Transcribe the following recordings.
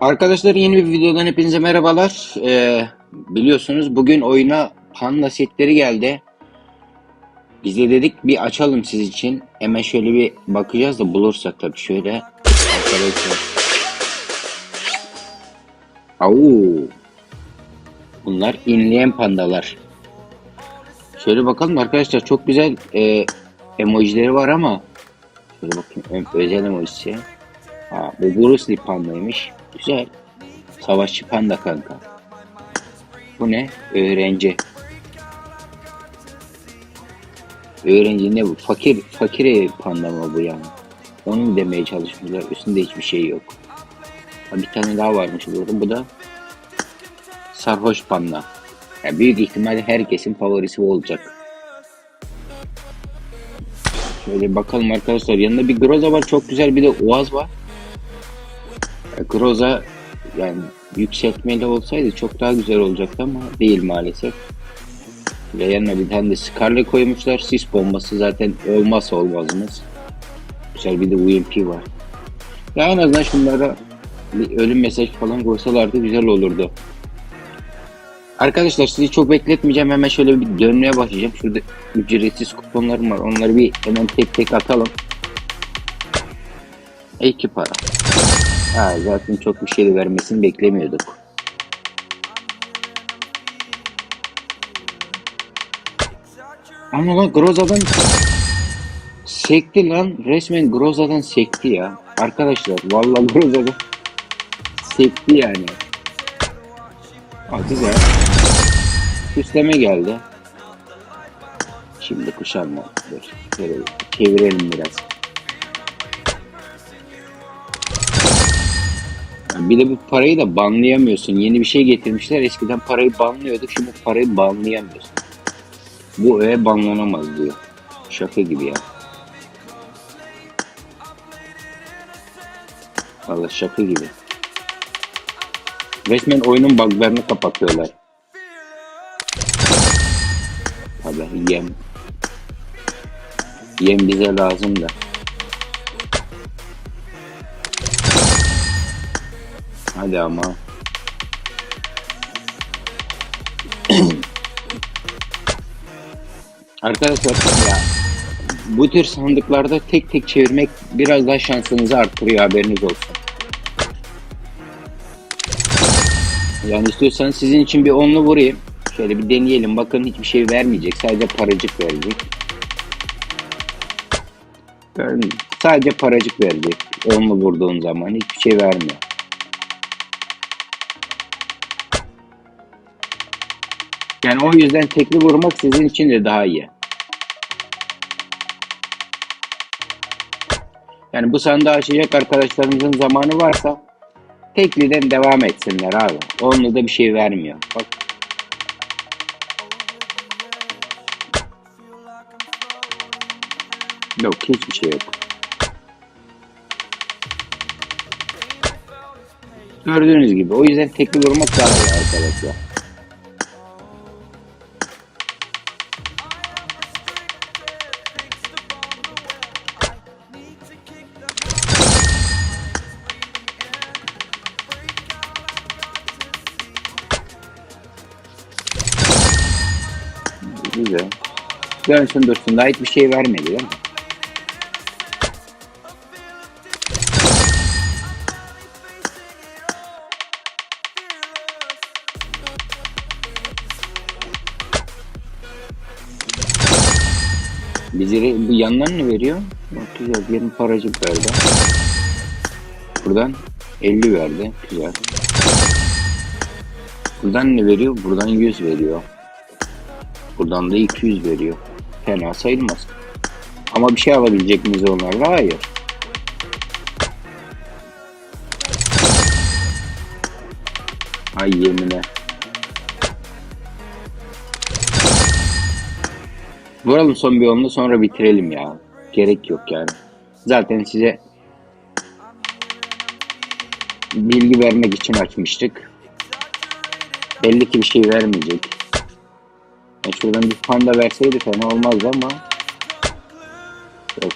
Arkadaşlar yeni bir videodan hepinize merhabalar. Ee, biliyorsunuz bugün oyuna panda setleri geldi. Biz de dedik bir açalım siz için. Hemen şöyle bir bakacağız da bulursak tabii şöyle. Arkadaşlar. Au. Bunlar inleyen pandalar. Şöyle bakalım arkadaşlar çok güzel e, emojileri var ama şöyle bakayım özel emojisi. Ha, bu Bruce Lee pandaymış. Güzel. Savaşçı panda kanka. Bu ne? Öğrenci. Öğrenci ne bu? Fakir, fakir ev panda mı bu yani? Onu mu demeye çalışmışlar? Üstünde hiçbir şey yok. Ha, bir tane daha varmış burada. Bu da sarhoş panda. Ya büyük ihtimalle herkesin favorisi olacak. Şöyle bakalım arkadaşlar. Yanında bir Groza var. Çok güzel bir de Uaz var. Groza yani yükseltmeli olsaydı çok daha güzel olacaktı ama değil maalesef. Ve yanına bir tane de Scarlet koymuşlar. Sis bombası zaten olmazsa olmazımız. Güzel bir de UMP var. Ya en azından şunlara bir ölüm mesaj falan koysalardı güzel olurdu. Arkadaşlar sizi çok bekletmeyeceğim. Hemen şöyle bir dönmeye başlayacağım. Şurada ücretsiz kuponlarım var. Onları bir hemen tek tek atalım. İki para. Ha, zaten çok bir şey vermesini beklemiyorduk. Ama lan Groza'dan sekti lan. Resmen Groza'dan sekti ya. Arkadaşlar vallahi Groza'dan sekti yani. Ha, güzel. Süsleme geldi. Şimdi kuşanma. Dur. Şöyle çevirelim biraz. Bir de bu parayı da banlayamıyorsun. Yeni bir şey getirmişler. Eskiden parayı banlıyorduk. Şimdi parayı banlayamıyorsun. Bu öğe banlanamaz diyor. Şaka gibi ya. Valla şaka gibi. Resmen oyunun buglarını kapatıyorlar. Tabii yem. Yem bize lazım da. Hadi ama. Arkadaşlar ya bu tür sandıklarda tek tek çevirmek biraz daha şansınızı arttırıyor haberiniz olsun. Yani istiyorsanız sizin için bir onlu vurayım. Şöyle bir deneyelim. Bakın hiçbir şey vermeyecek. Sadece paracık verecek. Sadece paracık verecek. Onlu vurduğun zaman hiçbir şey vermiyor. Yani o yüzden tekli vurmak sizin için de daha iyi. Yani bu sandığı açacak arkadaşlarımızın zamanı varsa tekliden devam etsinler abi. Onlu da bir şey vermiyor. Bak Yok hiçbir şey yok. Gördüğünüz gibi o yüzden tekli vurmak daha iyi arkadaşlar. Güzel. Dönsün dursun daha hiçbir şey vermedi değil mi? Bizi bu yandan ne veriyor? Bak güzel yarım paracık verdi. Buradan 50 verdi. Güzel. Buradan ne veriyor? Buradan 100 veriyor. Buradan da 200 veriyor. Fena sayılmaz. Ama bir şey alabilecek miyiz onlarla? Hayır. Ay yemine. Vuralım son bir onlu sonra bitirelim ya. Gerek yok yani. Zaten size bilgi vermek için açmıştık. Belli ki bir şey vermeyecek. Şuradan bir panda verseydi fena olmazdı ama yok.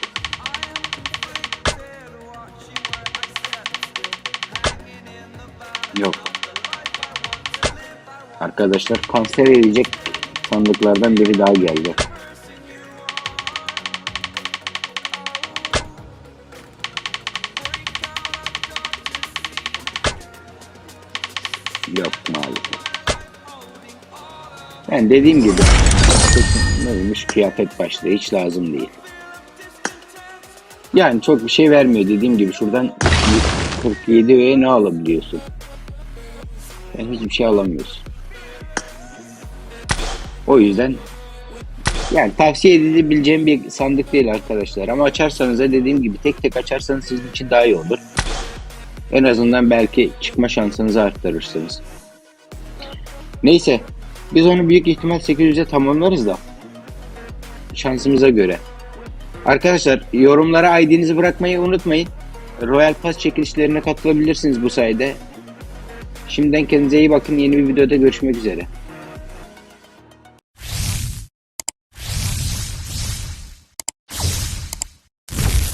Yok. Arkadaşlar kanser edecek sandıklardan biri daha geldi. Yok maalesef. Ben dediğim gibi neymiş kıyafet başlığı hiç lazım değil. Yani çok bir şey vermiyor dediğim gibi şuradan 47 ve ne alabiliyorsun? Yani hiçbir şey alamıyorsun. O yüzden yani tavsiye edebileceğim bir sandık değil arkadaşlar. Ama açarsanız da dediğim gibi tek tek açarsanız sizin için daha iyi olur. En azından belki çıkma şansınızı arttırırsınız. Neyse. Biz onu büyük ihtimal 800'e tamamlarız da. Şansımıza göre. Arkadaşlar yorumlara ID'nizi bırakmayı unutmayın. Royal Pass çekilişlerine katılabilirsiniz bu sayede. Şimdiden kendinize iyi bakın. Yeni bir videoda görüşmek üzere.